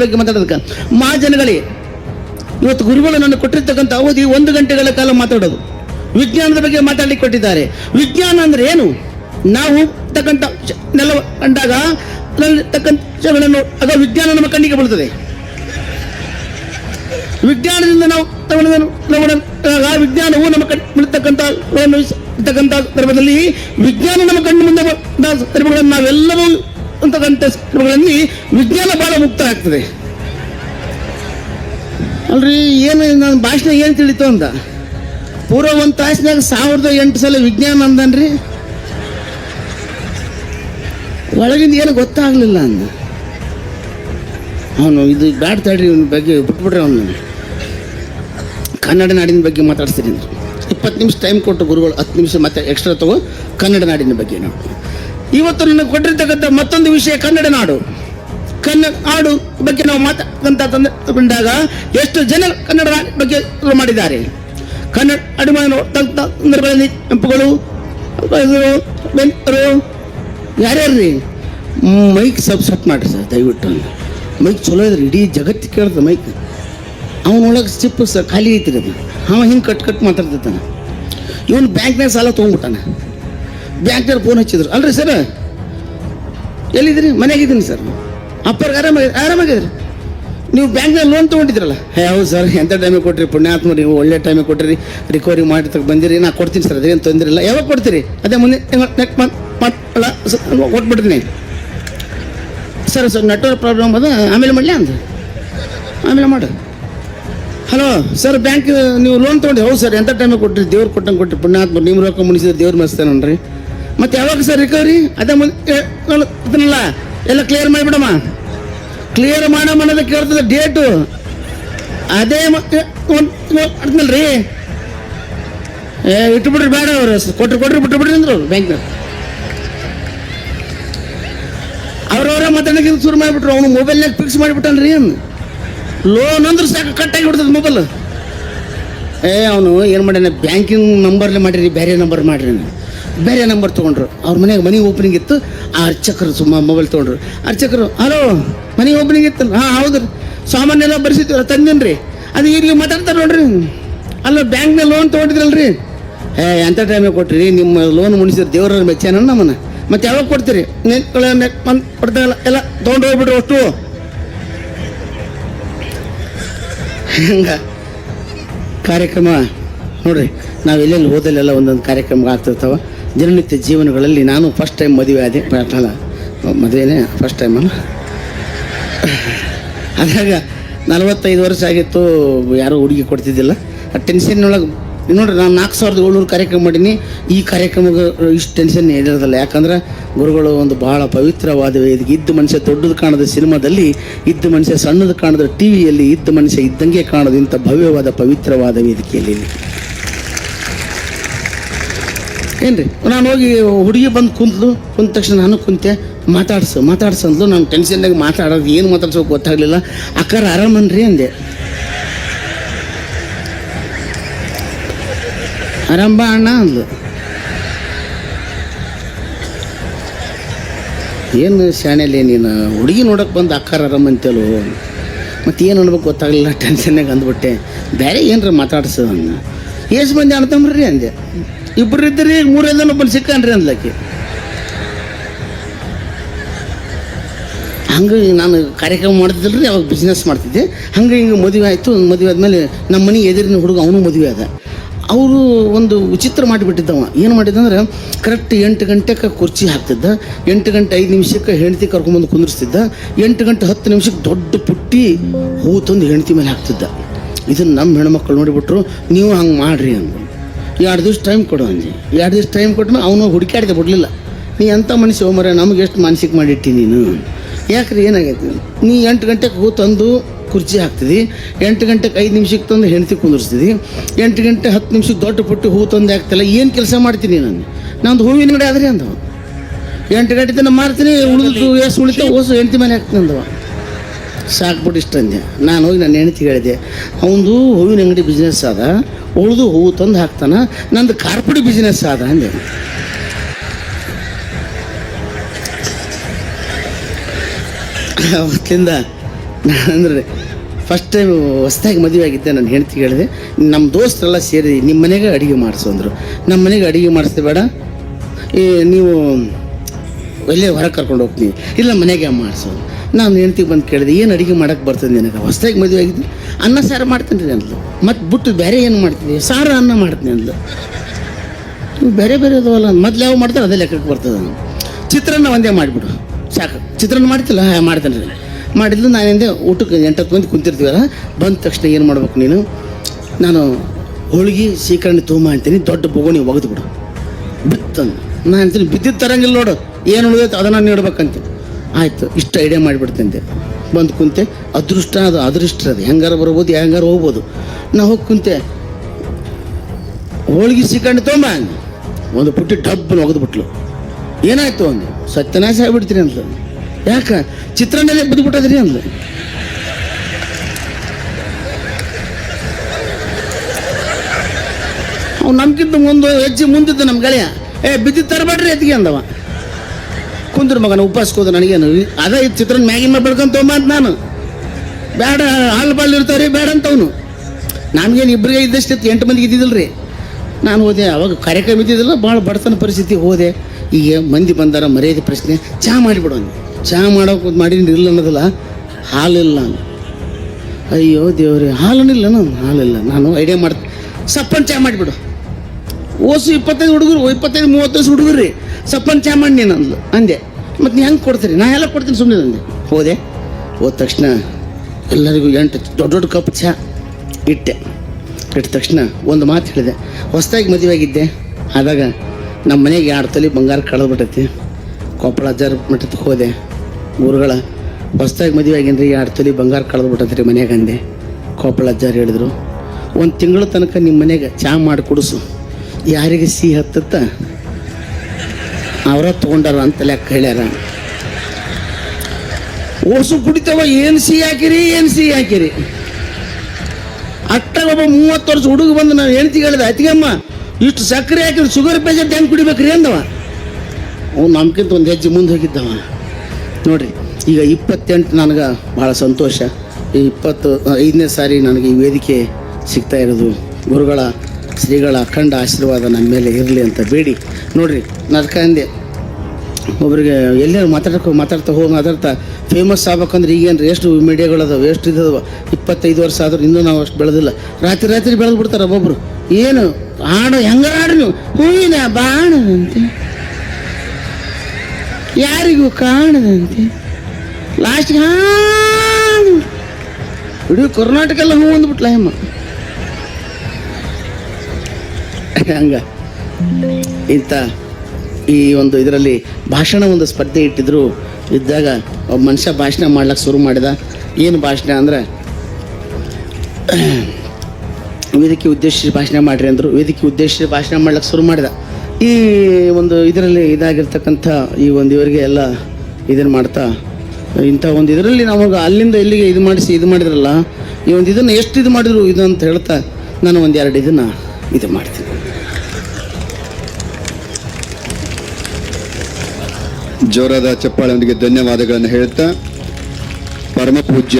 ಬಗ್ಗೆ ಮಾತಾಡೋದಕ್ಕೆ. ಮಹಾಜನಗಳೇ ಇವತ್ತು ಗುರುಗಳು ನನ್ನ ಕೊಟ್ಟಿರ್ತಕ್ಕಂಥ ಅವಧಿ ಒಂದು ಗಂಟೆಗಳ ಕಾಲ ಮಾತಾಡೋದು. ವಿಜ್ಞಾನದ ಬಗ್ಗೆ ಮಾತಾಡಲಿಕ್ಕೆ ಕೊಟ್ಟಿದ್ದಾರೆ. ವಿಜ್ಞಾನ ಅಂದ್ರೆ ಏನು? ನಾವು ತಕ್ಕಂಥ ನೆಲ ಕಂಡಾಗ ತಕ್ಕಂಥಗಳನ್ನು ಅದರ ವಿಜ್ಞಾನ ನಮ್ಮ ಕಣ್ಣಿಗೆ ಬೀಳ್ತದೆ. ವಿಜ್ಞಾನದಿಂದ ನಾವು ವಿಜ್ಞಾನವು ನಮ್ಮ ಕಣ್ಣು ಬೀಳ್ತಕ್ಕಂಥ ಸಂದರ್ಭದಲ್ಲಿ ವಿಜ್ಞಾನ ನಮ್ಮ ಕಣ್ಣು ಮುಂದೆ ಸಂದರ್ಭಗಳನ್ನು ನಾವೆಲ್ಲವೂ ಅಂತಕ್ಕಂಥ ಸಂದರ್ಭಗಳಲ್ಲಿ ವಿಜ್ಞಾನ ಬಹಳ ಮುಕ್ತ ಆಗ್ತದೆ ಅಲ್ರಿ, ಏನು ನನ್ನ ಭಾಷಣ ಏನು ತಿಳಿತು ಅಂದ? ಪೂರ್ವ ಒಂದು ತಾಸಿನಾಗ ಸಾವಿರದ ಎಂಟು ಸಲ ವಿಜ್ಞಾನ ಅಂದನ್ರಿ. ಒಳಗಿಂದ ಏನು ಗೊತ್ತಾಗ್ಲಿಲ್ಲ ಅಂದ. ಅವನು, ಇದು ಬ್ಯಾಡ್ ತಡ್ರಿ, ಇವನ ಬಗ್ಗೆ ಬಿಟ್ಬಿಟ್ರೆ ಅವನು ಕನ್ನಡ ನಾಡಿನ ಬಗ್ಗೆ ಮಾತಾಡ್ತೀರಿ ಅಂದ್ರು. ಇಪ್ಪತ್ತು ನಿಮಿಷ ಟೈಮ್ ಕೊಟ್ಟು ಗುರುಗಳು ಹತ್ತು ನಿಮಿಷ ಮತ್ತೆ ಎಕ್ಸ್ಟ್ರಾ ತಗೋ ಕನ್ನಡ ನಾಡಿನ ಬಗ್ಗೆ ನಾವು ಇವತ್ತು ನನಗೆ ಕೊಟ್ಟಿರ್ತಕ್ಕಂಥ ಮತ್ತೊಂದು ವಿಷಯ ಕನ್ನಡ ನಾಡು. ಕನ್ನಡ ನಾಡು ಬಗ್ಗೆ ನಾವು ಮಾತಾಡಂತ ತಂದಾಗ ಎಷ್ಟು ಜನ ಕನ್ನಡ ಬಗ್ಗೆ ಮಾಡಿದ್ದಾರೆ. ಕನ್ನಡ ಅಡಿಮಾನ ಸಂದರ್ಭದಲ್ಲಿ ನೆಂಪುಗಳು ಬೆಂಕರು ಯಾರ್ಯಾರ್ರಿ? ಮೈಕ್ ಸಬ್ ಸೆಟ್ ಮಾಡ್ರಿ ಸರ್, ದಯವಿಟ್ಟು ಮೈಕ್ ಚಲೋ ಇದ್ರಿ ಇಡೀ ಜಗತ್ತು ಕೇಳ್ತದೆ ಮೈಕ್. ಅವನೊಳಗೆ ಚಿಪ್ಪು ಸರ್, ಖಾಲಿ ಐತಿರಿ ಅದು. ಅವ ಹಿಂಗೆ ಕಟ್ ಕಟ್ ಮಾತಾಡ್ತಿರ್ತಾನೆ. ಇವನು ಬ್ಯಾಂಕ್ನಾಗ ಸಾಲ ತೊಗೊಂಡ್ಬಿಟ್ಟಾನ. ಬ್ಯಾಂಕ್ನಾಗ ಫೋನ್ ಹಚ್ಚಿದ್ರು. ಅಲ್ರಿ ಸರ್? ಎಲ್ಲಿದ್ದೀರಿ? ಮನೆಯಾಗಿದ್ದೀನಿ ಸರ್. ಅಪ್ಪರ್ಗೆ ಆರಾಮಾಗಿ ಆರಾಮಾಗಿದ್ರಿ ನೀವು ಬ್ಯಾಂಕ್ನಲ್ಲಿ ಲೋನ್ ತೊಗೊಂಡಿದ್ರಲ್ಲ? ಹೇ, ಹೌದು ಸರ್. ಎಂಥ ಟೈಮಿಗೆ ಕೊಟ್ಟಿರಿ ಪುಣ್ಯಾತ್ಮ, ನೀವು ಒಳ್ಳೆ ಟೈಮಿಗೆ ಕೊಟ್ಟಿರಿ ರಿಕವರಿ ಮಾಡಿ ಬಂದಿರಿ. ನಾ ಕೊಡ್ತೀನಿ ಸರ್. ಅದೇನು ತೊಂದರೆ ಇಲ್ಲ. ಯಾವಾಗ ಕೊಡ್ತೀರಿ? ಅದೇ ಮುಂದೆ ನೆಕ್ಸ್ಟ್ ಮಂತ್ ಮಾಡಲ್ಲ ಕೊಟ್ಬಿಡ್ತೀನಿ. ಸರ್ ಸರ್ ನೆಟ್ವರ್ಕ್ ಪ್ರಾಬ್ಲಮ್ ಅದ. ಆಮೇಲೆ ಮಾಡಲಿ ಅಂದ್ರೆ ಆಮೇಲೆ ಮಾಡು. ಹಲೋ, ಸರ್, ಬ್ಯಾಂಕ್ ನೀವು ಲೋನ್ ತೊಗೊಂಡು, ಹೌದು ಸರ್. ಎಂಥ ಟೈಮಿಗೆ ಕೊಟ್ಟಿರಿ ದೇವ್ರು ಕೊಟ್ಟಂಗೆ ಕೊಟ್ಟಿರಿ ಪುಣ್ಯಾತ್ಮ ನಿಮ್ಮ ರೊಕ್ಕ ಮುನಿಸಿದ್ರೆ ದೇವ್ರು ಮೆಸ್ತಾನನ್ರಿ. ಮತ್ತೆ ಯಾವಾಗ ಸರ್ ರಿಕವರಿ ಅದೇ ಮುಂದೆ ಎಲ್ಲ ಕ್ಲಿಯರ್ ಮಾಡಿಬಿಡಮ್ಮ. ಕ್ಲಿಯರ್ ಮಾಡಮ್ಮ ಅನ್ನೋದು ಕೇಳ್ತದೆ ಡೇಟು ಅದೇ ಮಾಡ್ತೀನಲ್ರಿ ಏ ಇಟ್ಬಿಡ್ರಿ ಬೇಡ ಅವರು. ಕೊಟ್ರಿ, ಕೊಟ್ರು ಬಿಟ್ಟು ಬಿಡ್ರಿ ಅಂದ್ರು ಬ್ಯಾಂಕ್ನಾಗ ಅವ್ರವ್ರ ಮಾತಾಡಕ್ಕೆ ಶುರು ಮಾಡಿಬಿಟ್ರು. ಅವನು ಮೊಬೈಲ್ನಾಗ ಫಿಕ್ಸ್ ಮಾಡಿಬಿಟ್ಟನ್ರಿ. ಲೋನ್ ಅಂದ್ರೆ ಸಾಕು ಕಟ್ಟಾಗಿ ಬಿಡ್ತದೆ ಮೊಬೈಲ್ ಏ, ಅವನು ಏನು ಮಾಡ್ಯಾನ? ಬ್ಯಾಂಕಿಂಗ್ ನಂಬರ್ಲೆ ಮಾಡಿರಿ, ಬೇರೆ ನಂಬರ್ ಮಾಡ್ರಿ. ಬೇರೆ ನಂಬರ್ ತೊಗೊಂಡ್ರು. ಅವ್ರ ಮನೆಗೆ ಮನೆ ಓಪನಿಂಗ್ ಇತ್ತು, ಆ ಅರ್ಚಕರು ಸುಮ್ಮ ಮೊಬೈಲ್ ತೊಗೊಂಡ್ರು. ಅರ್ಚಕರು ಹಲೋ ಮನೆ ಓಪನಿಂಗ್ ಇತ್ತಲ್ಲ ಹಾಂ, ಹೌದು ರೀ. ಸಾಮಾನೆಲ್ಲ ಬರ್ಸಿದ್ದೀರ ರೀ ಅದು ಇಲ್ಲಿ ಮಾತಾಡ್ತಾರೆ ನೋಡ್ರಿ. ಅಲ್ಲ ಬ್ಯಾಂಕ್ನ ಲೋನ್ ತೊಗೊಂಡಿದ್ರಲ್ರಿ. ಏ ಎಂಥ ಟೈಮಿಗೆ ಕೊಟ್ರಿ? ನಿಮ್ಮ ಲೋನ್ ಮುಣಿಸಿದ್ರೆ ದೇವ್ರ ಮೆಚ್ಚಾನ ನಮ್ಮನ್ನ. ಮತ್ತೆ ಯಾವಾಗ ಕೊಡ್ತೀರಿ? ನೆನ್ಕೊಳ್ಳ ನೆಕ್, ಬಂದು ಕೊಡ್ತಾಗಲ್ಲ ಎಲ್ಲ ತೊಗೊಂಡು ಹೋಗ್ಬಿಡ್ರಿ ಅಷ್ಟು. ಹಂಗ ಕಾರ್ಯಕ್ರಮ. ನೋಡ್ರಿ, ನಾವು ಎಲ್ಲೆಲ್ಲಿ ಹೋದಲ್ಲೆಲ್ಲ ಒಂದೊಂದು ಕಾರ್ಯಕ್ರಮ ಆಗ್ತಿರ್ತಾವ. ದಿನನಿತ್ಯ ಜೀವನಗಳಲ್ಲಿ ನಾನು ಫಸ್ಟ್ ಟೈಮ್ ಮದುವೆ ಆದೆ ಅಲ್ಲ, ಮದುವೆನೇ ಫಸ್ಟ್ ಟೈಮ್ ಅಲ್ಲ. ಅದಾಗ ನಲವತ್ತೈದು ವರ್ಷ ಆಗಿತ್ತು, ಯಾರೂ ಹುಡುಗಿ ಕೊಡ್ತಿದ್ದಿಲ್ಲ. ಆ ಟೆನ್ಷನ್ನೊಳಗೆ ನೋಡ್ರಿ, ನಾನು ನಾಲ್ಕು ಸಾವಿರದ ಏಳ್ನೂರು ಕಾರ್ಯಕ್ರಮ ಮಾಡೀನಿ. ಈ ಕಾರ್ಯಕ್ರಮಕ್ಕೆ ಇಷ್ಟು ಟೆನ್ಷನ್ ಹೇಳಿರೋದಿಲ್ಲ ಯಾಕಂದ್ರೆ ಗುರುಗಳು ಒಂದು ಭಾಳ ಪವಿತ್ರವಾದ ವೇದಿಕೆ. ಇದ್ದ ಮನುಷ್ಯ ದೊಡ್ಡದು ಕಾಣದ ಸಿನಿಮಾದಲ್ಲಿ, ಇದ್ದ ಮನುಷ್ಯ ಸಣ್ಣದು ಕಾಣದ ಟಿ ವಿಯಲ್ಲಿ ಇದ್ದ ಮನುಷ್ಯ ಇದ್ದಂಗೆ ಕಾಣೋದು ಇಂಥ ಭವ್ಯವಾದ, ಪವಿತ್ರವಾದ ವೇದಿಕೆಯಲ್ಲಿ ಏನ್ರಿ? ನಾನು ಹೋಗಿ ಹುಡುಗಿ ಬಂದು ಕುಂತ್ಲು, ಕುಂತ ತಕ್ಷಣ ನಾನು ಕುಂತೆ, ಮಾತಾಡ್ಸು ಮಾತಾಡ್ಸು ಅಂದ್ಲು. ನಾನು ಟೆನ್ಷನ್ನಾಗ ಮಾತಾಡೋದು ಏನು ಮಾತಾಡ್ಸೋಕೆ ಗೊತ್ತಾಗಲಿಲ್ಲ. ಅಕ್ಕಾರ ಆರಾಮನ್ರಿ ಅಂದೆ. ಆರಾಮ ಅಣ್ಣ ಅಂದ್ಲು. ಏನು ಶಾಣೆಲಿ ನೀನು ಹುಡುಗಿ ನೋಡಕ್ಕೆ ಬಂದು ಅಕ್ಕಾರ ಆರಾಮ ಅಂತೇಳು. ಮತ್ತೇನು ಅನ್ಬೇಕು ಗೊತ್ತಾಗಲಿಲ್ಲ ಟೆನ್ಷನ್ನಾಗ ಅಂದ್ಬಿಟ್ಟೆ. ಬೇರೆ ಏನರ ಮಾತಾಡ್ಸು ಅನ್ನ ಎಷ್ಟು ಮಂದಿ ಅಣ್ತಂಬ್ರಿ ಅಂದೆ. ಇಬ್ಬರು ಇದ್ರಿ ಮೂರೈದು ಒಬ್ಬರು ಸಿಕ್ಕನ್ರಿ ಅಂದ್ಲಕ್ಕೆ ಹಂಗೆ ನಾನು ಕಾರ್ಯಕ್ರಮ ಮಾಡ್ತಿದ್ದಿಲ್ರಿ, ಅವಾಗ ಬಿಸ್ನೆಸ್ ಮಾಡ್ತಿದ್ದೆ. ಹಂಗೆ ಹಿಂಗೆ ಮದುವೆ ಆಯಿತು, ಮದುವೆ ಆದಮೇಲೆ ನಮ್ಮ ಮನೆ ಎದುರಿನ ಹುಡುಗ ಅವನು ಮದುವೆ ಆದ. ಅವರು ಒಂದು ವಿಚಿತ್ರ ಮಾಡಿಬಿಟ್ಟಿದ್ದವ. ಏನು ಮಾಡಿದಂದ್ರೆ ಕರೆಕ್ಟ್ ಎಂಟು ಗಂಟೆಗೆ ಕುರ್ಚಿ ಹಾಕ್ತಿದ್ದ, ಎಂಟು ಗಂಟೆ ಐದು ನಿಮಿಷಕ್ಕೆ ಹೆಂಡತಿ ಕರ್ಕೊಂಬಂದು ಕುಂದಿರ್ಸ್ತಿದ್ದ, ಎಂಟು ಗಂಟೆ ಹತ್ತು ನಿಮಿಷಕ್ಕೆ ದೊಡ್ಡ ಪುಟ್ಟಿ ಹೂ ತಂದು ಹೆಂಡತಿ ಮೇಲೆ ಹಾಕ್ತಿದ್ದ. ಇದನ್ನು ನಮ್ಮ ಹೆಣ್ಮಕ್ಳು ನೋಡಿಬಿಟ್ರು, ನೀವು ಹಂಗೆ ಮಾಡ್ರಿ ಅಂದರು. ಎರಡು ದಿವ್ಸ ಟೈಮ್ ಕೊಡು ಅಂಜಿ ಎರಡು ದಿವ್ಸ ಟೈಮ್ ಕೊಟ್ಟು ಅವನು ಹುಡುಕಾಡ್ದೆ ಬಿಡಲಿಲ್ಲ. ನೀ ಎಂಥ ಮನುಷ್ಯ ಮರ ನಮ್ಗೆ ಎಷ್ಟು ಮಾನಸಿಕ ಮಾಡಿಟ್ಟಿ ನೀನು? ಯಾಕ್ರಿ ಏನಾಗೈತಿ? ನೀ ಎಂಟು ಗಂಟೆಗೆ ಹೂ ತಂದು ಕುರ್ಚಿ ಹಾಕ್ತಿದ್ದಿ ಎಂಟು ಗಂಟೆಗೆ ಐದು ನಿಮಿಷಕ್ಕೆ ತಂದು ಹೆಂಡತಿ ಕುಂದಿರ್ಸ್ತಿದ್ದಿ ಎಂಟು ಗಂಟೆ ಹತ್ತು ನಿಮಿಷಕ್ಕೆ ದೊಡ್ಡ ಪುಟ್ಟಿ ಹೂ ತಂದು ಹಾಕ್ತಿಲ್ಲ, ಏನು ಕೆಲಸ ಮಾಡ್ತೀನಿ ನಾನು? ನಂದು ಹೂವಿನ ಗಡೆ ಆದ್ರಿ ಅಂದವ. ಎಂಟು ಗಂಟೆ ತನಕ ಮಾರ್ತೀನಿ ಉಳಿದು ಎಷ್ಟು ಉಳಿತ ಓಸು ಹೆಂಡತಿ ಮನೆ ಹಾಕ್ತೀನಿ ಅಂದವ. ಸಾಕ್ಬಿಟ್ಟು ಇಷ್ಟು ಅಂದೆ ನಾನು ಹೋಗಿ ನನ್ನ ಹೆಂಡತಿ ಹೇಳಿದೆ ಅವನದು ಹೂವಿನ ಅಂಗಡಿ ಬಿಸ್ನೆಸ್ ಆದ, ಉಳಿದು ಹೂವು ತಂದು ಹಾಕ್ತಾನ, ನಂದು ಕಾರ್ಪುಡಿ ಬಿಸ್ನೆಸ್ ಆದ, ಅಂದೆ. ಅವತ್ತಿಂದ ಅಂದರೆ ಫಸ್ಟ್ ಟೈಮ್ ಹೊಸ್ದಾಗಿ ಮದುವೆ ಆಗಿದ್ದೆ ನನ್ನ ಹೆಂಡತಿ ಹೇಳಿದೆ ನಮ್ಮ ದೋಸ್ತರೆಲ್ಲ ಸೇರಿ ನಿಮ್ಮ ಮನೆಗೆ ಅಡುಗೆ ಮಾಡಿಸು, ಅಂದರು. ನಮ್ಮ ಮನೆಗೆ ಅಡುಗೆ ಮಾಡಿಸ್ದೆ ಬೇಡ ಈ ನೀವು ಎಲ್ಲೇ ಹೊರಗೆ ಕರ್ಕೊಂಡು ಹೋಗ್ತೀವಿ ಇಲ್ಲ ಮನೆಗೆ ಮಾಡಿಸು ನಾನು ಹೆಂಡ್ತಿಗೆ ಬಂದು ಕೇಳಿದೆ, ಏನು ಅಡುಗೆ ಮಾಡೋಕ್ಕೆ ಬರ್ತದೆ ನಿನಗೆ? ಹೊಸ್ದಾಗಿ ಮದುವೆ ಆಗಿದ್ದು? ಅನ್ನ, ಸಾರು ಮಾಡ್ತೀನಿ ರೀ ಅಂದ್ಲು. ಮತ್ತು ಬಿಟ್ಟು ಬೇರೆ ಏನು ಮಾಡ್ತೀನಿ ಸಾರು, ಅನ್ನ ಮಾಡ್ತೀನಿ ಅಂದ್ಲು. ಬೇರೆ ಬೇರೆ ಅದವಲ್ಲ ಮೊದ್ಲು ಯಾವ ಮಾಡ್ತಾರೆ ಅದೇ ಲೆಕ್ಕಕ್ಕೆ ಬರ್ತದೆ ನಾನು ಚಿತ್ರಾನ್ನ ಒಂದೇ ಮಾಡಿಬಿಡು, ಸಾಕು. ಚಿತ್ರಾನ್ನ ಮಾಡ್ತಿಲ್ಲ? ಹಾಂ ಮಾಡ್ತೇನೆ ರೀ ಮಾಡಿದ್ಲು ನಾನಿಂದೆ ಊಟಕ್ಕೆ ಎಂಟತ್ತು ಮಂದಿ ಕುಂತಿರ್ತೀವಲ್ಲ, ಬಂದ ತಕ್ಷಣ ಏನು ಮಾಡ್ಬೇಕು ನೀನು? ನಾನು ಹೋಳಿಗೆ, ಸೀಕರಣೆ ತುಂಬ ಅಂತೀನಿ, ದೊಡ್ಡ ಬೊಗೋಣಿ ಒಗೆದು ಬಿಡು. ಬಿತ್ತಂದು ನಾನು ಅಂತೀನಿ ಬಿದ್ದಿದ್ದು ತರಂಗಿಲ್ಲ ನೋಡು, ಏನು ಉಳಿದೈತೆ ಅದನ್ನು ನೀಡ್ಬೇಕಂತ. ಆಯಿತು, ಇಷ್ಟು ಐಡಿಯಾ ಮಾಡಿಬಿಡ್ತಂತೆ ಬಂದು ಕುಂತೆ, ಅದೃಷ್ಟ ಅದು ಅದೃಷ್ಟ ಅದು. ಹೆಂಗಾರ ಬರ್ಬೋದು, ಹೆಂಗಾರ ಹೋಗ್ಬೋದು. ನಾ ಹೋಗಿ ಕುಂತೆ, ಹೋಳಿಗೆ ಸಿಕ್ಕಂಡು ತೊಂಬ ಒಂದು ಪುಟ್ಟಿ ಡಬ್ಬನ್ನು ಒಗೆದ್ಬಿಟ್ಲು. ಏನಾಯ್ತು ಅಂದು. ಸತ್ಯನಾಶ ಆಗಿಬಿಡ್ತೀನಿ ಅಂತ ಯಾಕೆ? ಚಿತ್ರಾನ್ನಲ್ಲೇ ಬಿದ್ದುಬಿಟ್ಟದ್ರಿ ಅಂದ್ಲು. ಅವ್ನು ನಮ್ಗಿಂತ ಮುಂದೆ, ಹೆಜ್ಜೆ ಮುಂದಿದ್ದ ನಮ್ಮ ಗೆಳೆಯ. ಏ ಬಿದ್ದಿ ತರಬೇಡ್ರಿ ಎತ್ತಿಗೆ ಅಂದವ. ಕುಂದ್ರ ಮಗನ ಉಪವಾಸ ಹೋದ ನನಗೇನು ಅದೇ ಚಿತ್ರ ಚಿತ್ರಾನ್ನ ಮ್ಯಾಗಿನ ತೊಂಬ ಅಂತ ನಾನು. ಬೇಡ ಹಾಲು ಬಾಳು ಇರ್ತಾವ್ರಿ ಬೇಡ ಅಂತವನು ನಮ್ಗೇನು ಇಬ್ಬರಿಗೆ ಇದ್ದಷ್ಟಿತ್ತು ಎಂಟು ಮಂದಿಗೆ ರೀ ನಾನು ಹೋದೆ, ಅವಾಗ ಕಾರ್ಯಕ್ರಮ ಇದ್ದಿದ್ದಿಲ್ಲ ಭಾಳ ಬಡತನ ಪರಿಸ್ಥಿತಿ ಹೋದೆ. ಈಗ ಮಂದಿ ಬಂದಾರ, ಮರ್ಯಾದೆ ಪ್ರಶ್ನೆ ಚಹಾ ಮಾಡಿಬಿಡೋನು ಚಾ ಚಹಾ ಮಾಡೋಕೆ ಮಾಡಿ ಇಲ್ಲ ಅನ್ನೋದಿಲ್ಲ. ಹಾಲಿಲ್ಲ ನಾನು ಅಯ್ಯೋ ದೇವ್ರಿ ಹಾಲನಿಲ್ಲ ನಾನು ಹಾಲಿಲ್ಲ ನಾನು ಐಡಿಯಾ ಮಾಡ್ತೆ ಸಪ್ಪನ್ ಚಹಾ ಮಾಡಿಬಿಡು. ಓಸು ಇಪ್ಪತ್ತೈದು ಹುಡುಗರು ಇಪ್ಪತ್ತೈದು, ಮೂವತ್ತೈದು ಹುಡುಗರು ರೀ. ಸಪ್ಪನ್ ಚಹಾ ಮಾಡಿ ನೀನು ಅಂದ್ಲು ಅಂದೆ. ಮತ್ತು ನೀವು ಹೆಂಗೆ ಕೊಡ್ತೀರಿ? ನಾ ಎಲ್ಲ ಕೊಡ್ತೀನಿ ಸುಮ್ಮನೆ ಅಂದೆ ಹೋದೆ. ಹೋದ ತಕ್ಷಣ ಎಲ್ಲರಿಗೂ ಎಂಟು ದೊಡ್ಡ ದೊಡ್ಡ ಕಪ್ ಚಹಾ ಇಟ್ಟೆ. ಇಟ್ಟ ತಕ್ಷಣ ಒಂದು ಮಾತು ಹೇಳಿದೆ. ಹೊಸದಾಗಿ ಮದುವೆ ಆಗಿದ್ದೆ. ಆದಾಗ ನಮ್ಮ ಮನೆಗೆ ಎರಡು ತಲೆ ಬಂಗಾರ ಕಳೆದ್ಬಿಟ್ಟೈತಿ. ಕೊಪ್ಪಳ ಅಜ್ಜಾರ ಮಠಕ್ಕೆ ಹೋದೆ. ಊರುಗಳ ಹೊಸದಾಗಿ ಮದುವೆ ಆಗಿನ್ರಿ ಎರಡು ತೊಲಿ ಬಂಗಾರ ಕಳೆದ್ಬಿಟ್ಟೈತ್ರಿ ಮನೆಗೆ ಅಂದೆ. ಕೊಪ್ಪಳ ಅಜ್ಜಾರು ಹೇಳಿದ್ರು. ಒಂದು ತಿಂಗಳ ತನಕ ನಿಮ್ಮ ಮನೆಗೆ ಚಹಾ ಮಾಡಿ ಕುಡಿಸು. ಯಾರಿಗೆ ಸಿಹಿ ಹತ್ತತ್ತ ಅವರ ತೊಗೊಂಡಾರ ಅಂತ ಲೆಕ್ಕ ಹೇಳ್ಯಾರ. ಓಸು ಕುಡಿತವ, ಏನು ಸಿಹಿ ಹಾಕಿರಿ, ಏನು ಸಿಹಿ ಹಾಕಿರಿ. ಅಟ್ಟ ಒಬ್ಬ ಮೂವತ್ತು ವರ್ಷ ಹುಡುಗ ಬಂದು ನಾನು ಹೆಣ್ತಿಗೆ ಹೇಳಿದೆ ಅತಿಗಮ್ಮ ಇಷ್ಟು ಸಕ್ಕರೆ ಹಾಕಿದ್ರೆ ಶುಗರ್ ಪೇಷಂಟ್ ಹೆಂಗೆ ಕುಡಿಬೇಕ್ರಿ? ಅಂದವ. ಅವ್ನು ನಮ್ಗಿಂತ ಒಂದು ಹೆಜ್ಜೆ ಮುಂದೆ ಹೋಗಿದ್ದವ. ನೋಡ್ರಿ, ಈಗ ಇಪ್ಪತ್ತೆಂಟು ನನಗೆ ಭಾಳ ಸಂತೋಷ. ಈ ಇಪ್ಪತ್ತು, ಐದನೇ ಸಾರಿ ನನಗೆ ಈ ವೇದಿಕೆ ಸಿಗ್ತಾ ಇರೋದು. ಗುರುಗಳ, ಶ್ರೀಗಳ ಅಖಂಡ ಆಶೀರ್ವಾದ ನಮ್ಮ ಮೇಲೆ ಇರಲಿ ಅಂತ ಬೇಡಿ. ನೋಡ್ರಿ ನಡ್ಕ ಅಂದೆ. ಒಬ್ರಿಗೆ ಎಲ್ಲರೂ ಮಾತಾಡಕ್ಕೆ ಮಾತಾಡ್ತಾ ಹೋಗಿ ಮಾತಾಡ್ತಾ ಫೇಮಸ್ ಆಗ್ಬೇಕಂದ್ರೆ ಈಗೇನು ಎಷ್ಟು ಮೀಡಿಯಾಗಳದಾವೆ ಎಷ್ಟು ಇದಾವ ಇಪ್ಪತ್ತೈದು ವರ್ಷ ಆದ್ರೂ ಇನ್ನೂ ನಾವು ಅಷ್ಟು ಬೆಳೆದಿಲ್ಲ. ರಾತ್ರಿ ರಾತ್ರಿ ಬೆಳೆದು ಬಿಡ್ತಾರೆ ಒಬ್ಬೊಬ್ರು. ಏನು, ಹಾಡು ಹೆಂಗ ಹಾಡ್ರಿ ನೀವು? ಹೂವಿನ ಬಾಣದಂತೆ, ಯಾರಿಗೂ ಕಾಣದಂತೆ. ಲಾಸ್ಟ್ ಹಾಡು ಇಡೀ ಕರ್ನಾಟಕ ಎಲ್ಲ ಹೂ ಅಂದ್ಬಿಟ್ಲ ಹೆಮ್ಮ ಹಂಗ. ಇಂಥ ಈ ಒಂದು ಇದರಲ್ಲಿ ಭಾಷಣ ಒಂದು ಸ್ಪರ್ಧೆ ಇಟ್ಟಿದ್ರು. ಇದ್ದಾಗ ಒಬ್ಬ ಮನುಷ್ಯ ಭಾಷಣ ಮಾಡ್ಲಿಕ್ಕೆ ಶುರು ಮಾಡಿದ. ಏನು ಭಾಷಣ ಅಂದ್ರೆ, ವೇದಿಕೆ ಉದ್ದೇಶಿಸಿ ಭಾಷಣ ಮಾಡ್ರಿ ಅಂದರು. ವೇದಿಕೆ ಉದ್ದೇಶಿಸಿ ಭಾಷಣ ಮಾಡ್ಲಿಕ್ಕೆ ಶುರು ಮಾಡಿದ. ಈ ಒಂದು ಇದರಲ್ಲಿ ಇದಾಗಿರ್ತಕ್ಕಂಥ ಈ ಒಂದು ಇವರಿಗೆ ಎಲ್ಲ ಇದನ್ನು ಮಾಡ್ತಾ, ಇಂಥ ಒಂದು ಇದರಲ್ಲಿ ನಮಗೆ ಅಲ್ಲಿಂದ ಇಲ್ಲಿಗೆ ಇದು ಮಾಡಿಸಿ ಇದು ಮಾಡಿದ್ರಲ್ಲ, ಈ ಒಂದು ಇದನ್ನು ಎಷ್ಟು ಇದು ಮಾಡಿದ್ರು ಇದು ಅಂತ ಹೇಳ್ತಾ ನಾನು ಒಂದು ಎರಡು ಇದನ್ನು ಇದು ಮಾಡ್ತೀನಿ. ಜೋರಾದ ಚಪ್ಪಾಳೆಯೊಂದಿಗೆ ಧನ್ಯವಾದಗಳನ್ನು ಹೇಳ್ತಾ ಪರಮ ಪೂಜ್ಯ